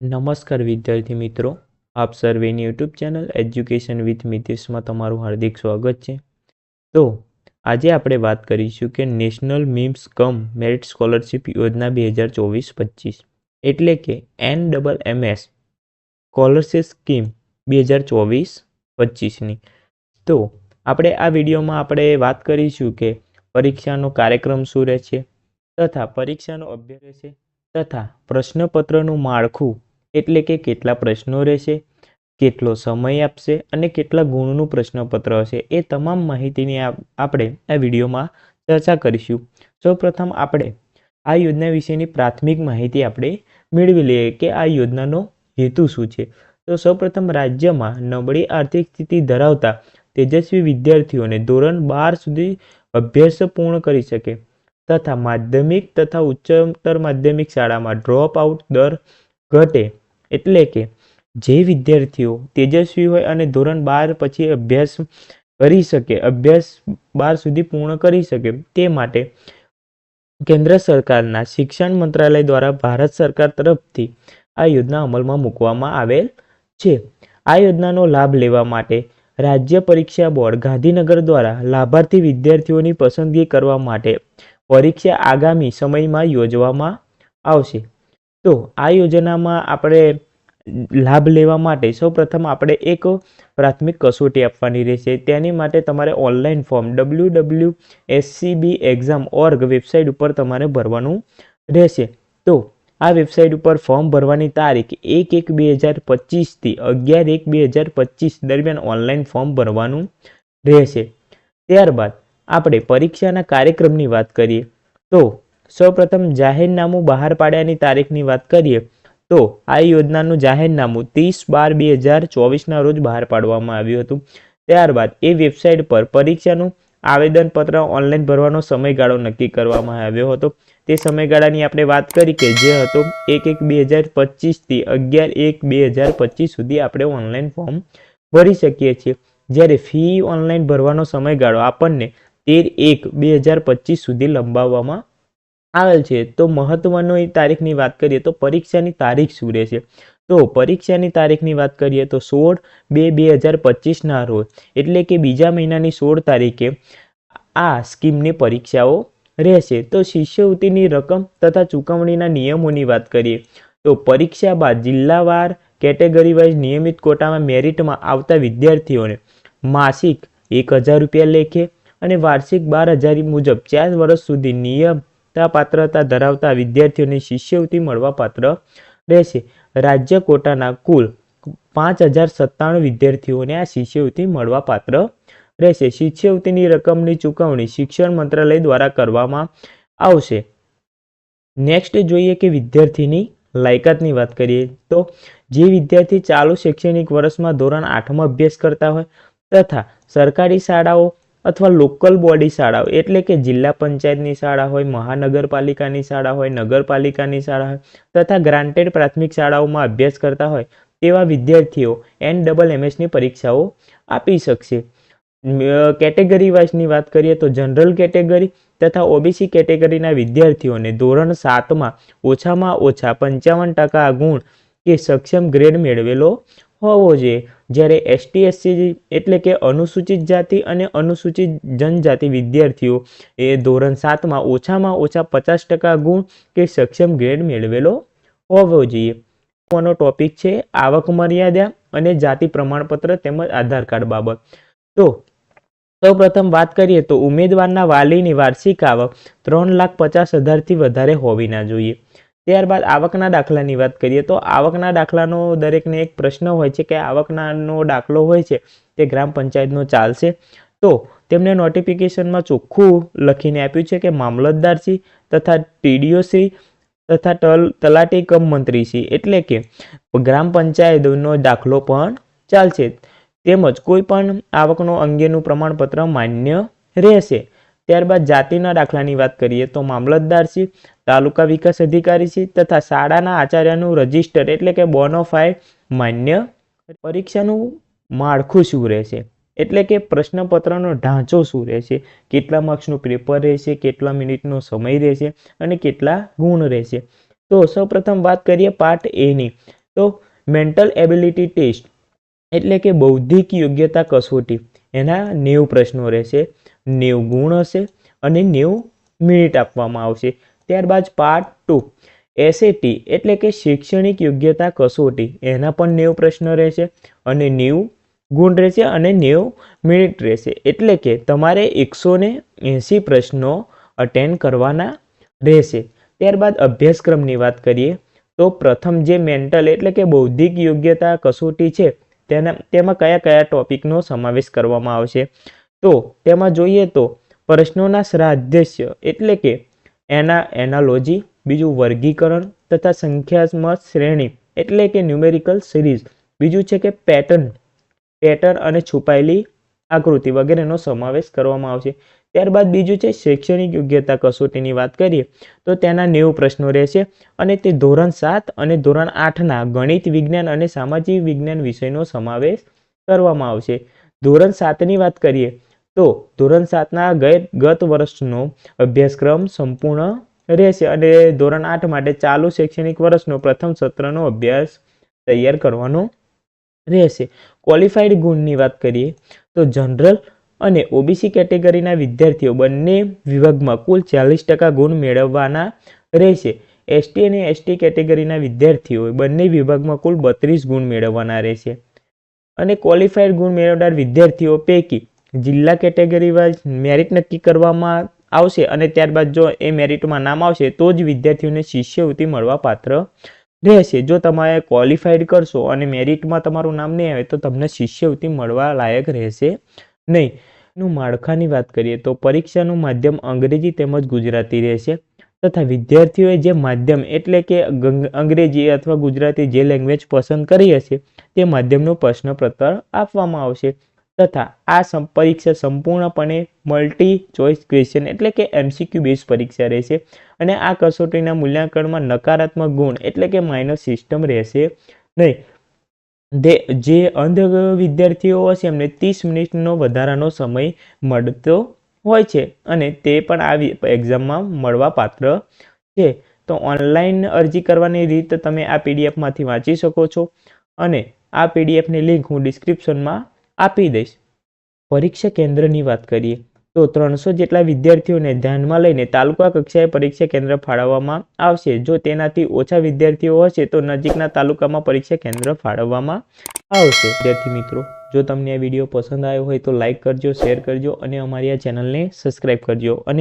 નમસ્કાર વિદ્યાર્થી મિત્રો. આપ સર્વેની યુટ્યુબ ચેનલ એજ્યુકેશન વિથ મિતિશમાં તમારું હાર્દિક સ્વાગત છે. તો, આજે આપણે વાત કરીશું કે national means cum merit scholarship યોજના બે હજાર ચોવીસ પચીસ એટલે કે N double M S scholarship scheme બે હજાર ચોવીસ પચીસની તો, આપણે આ વિડીયોમાં આપણે વાત કરીશું કે પરીક્ષાનો કાર્યક્રમ શું રહેશે, તથા પરીક્ષાનો અભ્યાસ રહેશે, તથા પ્રશ્નપત્રનું માળખું એટલે કે કેટલા પ્રશ્નો રહેશે, કેટલો સમય આપશે અને કેટલા ગુણનું પ્રશ્નપત્ર હશે, એ તમામ માહિતીની આપ- આપણે આ વિડીયોમાં ચર્ચા કરીશું. સૌપ્રથમ આપણે આ યોજના વિશેની પ્રાથમિક માહિતી આપણે મેળવી લઈએ કે આ યોજનાનો હેતુ શું છે. તો સૌપ્રથમ રાજ્યમાં નબળી આર્થિક સ્થિતિ ધરાવતા તેજસ્વી વિદ્યાર્થીઓને ધોરણ બાર સુધી અભ્યાસ પૂર્ણ કરી શકે તથા માધ્યમિક તથા ઉચ્ચતર માધ્યમિક શાળામાં ડ્રોપ આઉટ દર ઘટે એટલે કે જે વિદ્યાર્થીઓ તેજસ્વી હોય અને ધોરણ બાર પછી અભ્યાસ કરી શકે, અભ્યાસ બાર સુધી પૂર્ણ કરી શકે, તે માટે કેન્દ્ર સરકારના શિક્ષણ મંત્રાલય દ્વારા ભારત સરકાર તરફથી આ યોજના અમલમાં મૂકવામાં આવેલ છે. આ યોજનાનો લાભ લેવા માટે રાજ્ય પરીક્ષા બોર્ડ ગાંધીનગર દ્વારા લાભાર્થી વિદ્યાર્થીઓની પસંદગી કરવા માટે પરીક્ષા આગામી સમયમાં યોજવામાં આવશે. તો આ યોજનામાં આપણે લાભ લેવા માટે સૌપ્રથમ આપણે એક પ્રાથમિક કસોટી આપવાની રહેશે. તેની માટે તમારે online form W W SCB exam org website ઉપર તમારે ભરવાનું રહેશે. તો આ વેબસાઇટ ઉપર ફોર્મ ભરવાની તારીખ એક એક બે હજાર પચીસથી અગિયાર એક બે હજાર પચીસ દરમિયાન ઓનલાઈન ફોર્મ ભરવાનું રહેશે. ત્યારબાદ આપણે પરીક્ષાના કાર્યક્રમની વાત કરીએ. તો સૌપ્રથમ જાહેરનામું બહાર પાડ્યાની તારીખની વાત કરીએ, તો આ યોજનાનું જાહેરનામું ત્રીસ બાર બે હજાર ચોવીસના રોજ બહાર પાડવામાં આવ્યું હતું. ત્યારબાદ એ વેબસાઇટ પર પરીક્ષાનું આવેદનપત્ર ઓનલાઈન ભરવાનો સમયગાળો નક્કી કરવામાં આવ્યો હતો. તે સમયગાળાની આપણે વાત કરી કે જે હતો એક એક બે હજાર પચીસથી અગિયાર એક બે હજાર પચીસ સુધી આપણે ઓનલાઈન ફોર્મ ભરી શકીએ છીએ. જ્યારે ફી ઓનલાઈન ભરવાનો સમયગાળો આપણને તેર એક બે હજાર પચીસ સુધી લંબાવવામાં આવેલ છે. તો મહત્વની તારીખની વાત કરીએ તો પરીક્ષાની તારીખ શું રહેશે? તો પરીક્ષાની તારીખની વાત કરીએ તો સોળ બે બે હજાર પચીસના રોજ, એટલે કે બીજા મહિનાની સોળ તારીખે આ સ્કીમની પરીક્ષાઓ રહેશે. તો શિષ્યવૃત્તિની રકમ તથા ચૂકવણીના નિયમોની વાત કરીએ તો પરીક્ષા બાદ જિલ્લાવાર કેટેગરી વાઇઝ નિયમિત કોટામાં મેરિટમાં આવતા વિદ્યાર્થીઓને માસિક એક હજાર રૂપિયા લેખે અને વાર્ષિક બાર હજાર મુજબ ચાર વર્ષ સુધી નિયમતા પાત્રતા ધરાવતા વિદ્યાર્થીઓને શિષ્યવૃત્તિ મળવા પાત્ર રહેશે. રાજ્ય કોટાના કુલ પાંચ હજાર સત્તાણું વિદ્યાર્થીઓને આ શિષ્યવૃત્તિ મળવા પાત્ર રહેશે. શિષ્યવૃત્તિની રકમની ચૂકવણી શિક્ષણ મંત્રાલય દ્વારા કરવામાં આવશે. નેક્સ્ટ જોઈએ કે વિદ્યાર્થીની લાયકાતની વાત કરીએ તો જે વિદ્યાર્થી ચાલુ શૈક્ષણિક વર્ષમાં ધોરણ આઠમાં અભ્યાસ કરતા હોય તથા સરકારી શાળાઓ અથવા લોકલ બોડી શાળાઓ એટલે કે જિલ્લા પંચાયતની શાળા હોય, મહાનગરપાલિકાની શાળા હોય, નગરપાલિકાની શાળા હોય, તથા ગ્રાન્ટેડ પ્રાથમિક શાળાઓમાં અભ્યાસ કરતા હોય, તેવા વિદ્યાર્થીઓ એન ડબલ એમએસની પરીક્ષાઓ આપી શકશે. કેટેગરી વાઇઝની વાત કરીએ તો જનરલ કેટેગરી તથા ઓબીસી કેટેગરીના વિદ્યાર્થીઓને ધોરણ સાતમાં ઓછામાં ઓછા પંચાવન ટકા ગુણ કે સક્ષમ ગ્રેડ મેળવેલો હોવો જોઈએ. જ્યારે એસટી એસસી એટલે કે અનુસૂચિત જાતિ અને અનુસૂચિત જનજાતિ વિદ્યાર્થીઓ એ ધોરણ સાતમાં ઓછામાં ઓછા પચાસ ટકા ગુણ કે સક્ષમ ગ્રેડ મેળવેલો હોવો જોઈએ. આનો ટોપિક છે આવક મર્યાદા અને જાતિ પ્રમાણપત્ર તેમજ આધાર કાર્ડ બાબત. તો સૌપ્રથમ વાત કરીએ તો ઉમેદવારના વાલીની વાર્ષિક આવક ત્રણ લાખ પચાસ હજારથી વધારે હોવી ના જોઈએ. ત્યારબાદ આવકના દાખલાની વાત કરીએ તો આવકના દાખલાનો દરેકને એક પ્રશ્ન હોય છે કે આવકનાનો દાખલો હોય છે તે ગ્રામ પંચાયતનો ચાલશે. તો તેમણે નોટિફિકેશનમાં ચોખ્ખું લખીને આપ્યું છે કે મામલતદારશ્રી તથા ટીડીઓશ્રી તથા તલ, તલાટી કમ મંત્રીશ્રી એટલે કે ગ્રામ પંચાયતનો દાખલો પણ ચાલશે. તેમજ કોઈ પણ આવકનો અંગેનું પ્રમાણપત્ર માન્ય રહેશે. ત્યારબાદ જાતિના દાખલાની વાત કરીએ તો મામલતદારશ્રી તાલુકા વિકાસ અધિકારી છે તથા શાળાના આચાર્યનું રજિસ્ટર એટલે કે બોનોફાઈડ માન્ય પરીક્ષાનું માળખું શું રહેશે? એટલે કે પ્રશ્નપત્રનો ઢાંચો શું રહેશે? કેટલા માર્ક્સનું પેપર રહેશે? કેટલા મિનિટનો સમય રહેશે? અને કેટલા ગુણ રહેશે? તો સૌપ્રથમ વાત કરીએ પાર્ટ એની તો મેન્ટલ એબિલિટી ટેસ્ટ એટલે કે બૌદ્ધિક યોગ્યતા કસોટી. એના નેવું પ્રશ્નો રહેશે. નેવું ગુણ હશે અને નેવું મિનિટ આપવામાં આવશે. ત્યારબાદ પાર્ટ ટુ એસએટી એટલે કે શૈક્ષણિક યોગ્યતા કસોટી. એના પણ નેવું પ્રશ્ન રહેશે અને નેવું ગુણ રહેશે અને નેવું મિનિટ રહેશે. એટલે કે તમારે એકસો ને એંસી પ્રશ્નો અટેન્ડ કરવાના રહેશે. ત્યારબાદ અભ્યાસક્રમની વાત કરીએ, તો પ્રથમ જે મેન્ટલ એટલે કે બૌદ્ધિક યોગ્યતા કસોટી છે, તેના, તેમાં કયા કયા ટોપિકનો સમાવેશ કરવામાં આવશે? તો તેમાં જોઈએ તો પ્રશ્નોના શ્રાદ્ધસ્ય એટલે કે એના એનાલોજી, બીજું વર્ગીકરણ તથા સંખ્યાત્મક શ્રેણી એટલે કે ન્યુમેરિકલ સિરીઝ બીજું છે કે પેટર્ન પેટર્ન અને છુપાયેલી આકૃતિ વગેરેનો સમાવેશ કરવામાં આવશે. ત્યારબાદ બીજું છે શૈક્ષણિક યોગ્યતા કસોટીની વાત કરીએ, તો તેના નેવું પ્રશ્નો રહેશે અને તે ધોરણ સાત અને ધોરણ આઠના ગણિત વિજ્ઞાન અને સામાજિક વિજ્ઞાન વિષયનો સમાવેશ કરવામાં આવશે. ધોરણ સાતની વાત કરીએ તો ધોરણ સાતના ગત વર્ષનો અભ્યાસક્રમ સંપૂર્ણ રહેશે અને ધોરણ આઠ માટે ચાલુ શૈક્ષણિક વર્ષનો પ્રથમ સત્રનો અભ્યાસ તૈયાર કરવાનો રહેશે. ક્વોલિફાઈડ ગુણની વાત કરીએ તો જનરલ અને ઓબીસી કેટેગરીના વિદ્યાર્થીઓ બંને વિભાગમાં કુલ ચાલીસ ટકા ગુણ મેળવવાના રહેશે. એસટી અને એસટી કેટેગરીના વિદ્યાર્થીઓ બંને વિભાગમાં કુલ બત્રીસ ગુણ મેળવવાના રહેશે. અને ક્વોલિફાઈડ ગુણ મેળવનાર વિદ્યાર્થીઓ પૈકી જિલ્લા કેટેગરી વાઇઝ મેરિટ નક્કી કરવામાં આવશે અને ત્યારબાદ જો એ મેરિટમાં નામ આવશે, તો જ વિદ્યાર્થીઓને શિષ્યવૃત્તિ મળવા પાત્ર રહેશે. જો તમારે ક્વોલિફાઈડ કરશો અને મેરિટમાં તમારું નામ નહીં આવે, તો તમને શિષ્યવૃત્તિ મળવા લાયક રહેશે નહીં. નું માળખાની વાત કરીએ, તો પરીક્ષાનું માધ્યમ અંગ્રેજી તેમજ ગુજરાતી રહેશે તથા વિદ્યાર્થીઓએ જે માધ્યમ એટલે કે અંગ્રેજી અથવા ગુજરાતી જે લેંગ્વેજ પસંદ કરી હશે, તે માધ્યમનું પ્રશ્નપત્ર આપવામાં આવશે. તથા આ સમ- પરીક્ષા સંપૂર્ણપણે મલ્ટી ચોઇસ ક્વેશ્ચન એટલે કે એમસીક્યુ બેઝ પરીક્ષા રહેશે અને આ કસોટીના મૂલ્યાંકનમાં નકારાત્મક ગુણ એટલે કે માઇનસ સિસ્ટમ રહેશે નહીં. જે અંધ વિદ્યાર્થીઓ હશે એમને ત્રીસ મિનિટનો વધારાનો સમય મળતો હોય છે અને તે પણ આ એક્ઝામમાં મળવા પાત્ર છે. તો ઓનલાઈન અરજી કરવાની રીત તમે આ પીડીએફમાંથી વાંચી શકો છો અને આ પીડીએફની લિંક હું ડિસ્ક્રિપ્શનમાં આપી દઈશ. પરીક્ષા કેન્દ્રની વાત કરીએ, તો ત્રણસો જેટલા વિદ્યાર્થીઓને ધ્યાનમાં લઈને તાલુકા કક્ષાએ પરીક્ષા કેન્દ્ર ફાળવવામાં આવશે. જો તેનાથી ઓછા વિદ્યાર્થીઓ હશે, તો નજીકના તાલુકામાં પરીક્ષા કેન્દ્ર ફાળવવામાં આવશે. વિદ્યાર્થી મિત્રો, જો તમને આ વીડિયો પસંદ આવ્યો હોય તો લાઇક કરજો, શેર કરજો અને અમારી આ ચેનલને સબસ્ક્રાઈબ કરજો. અને